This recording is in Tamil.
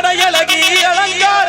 அடையலகி அலங்கார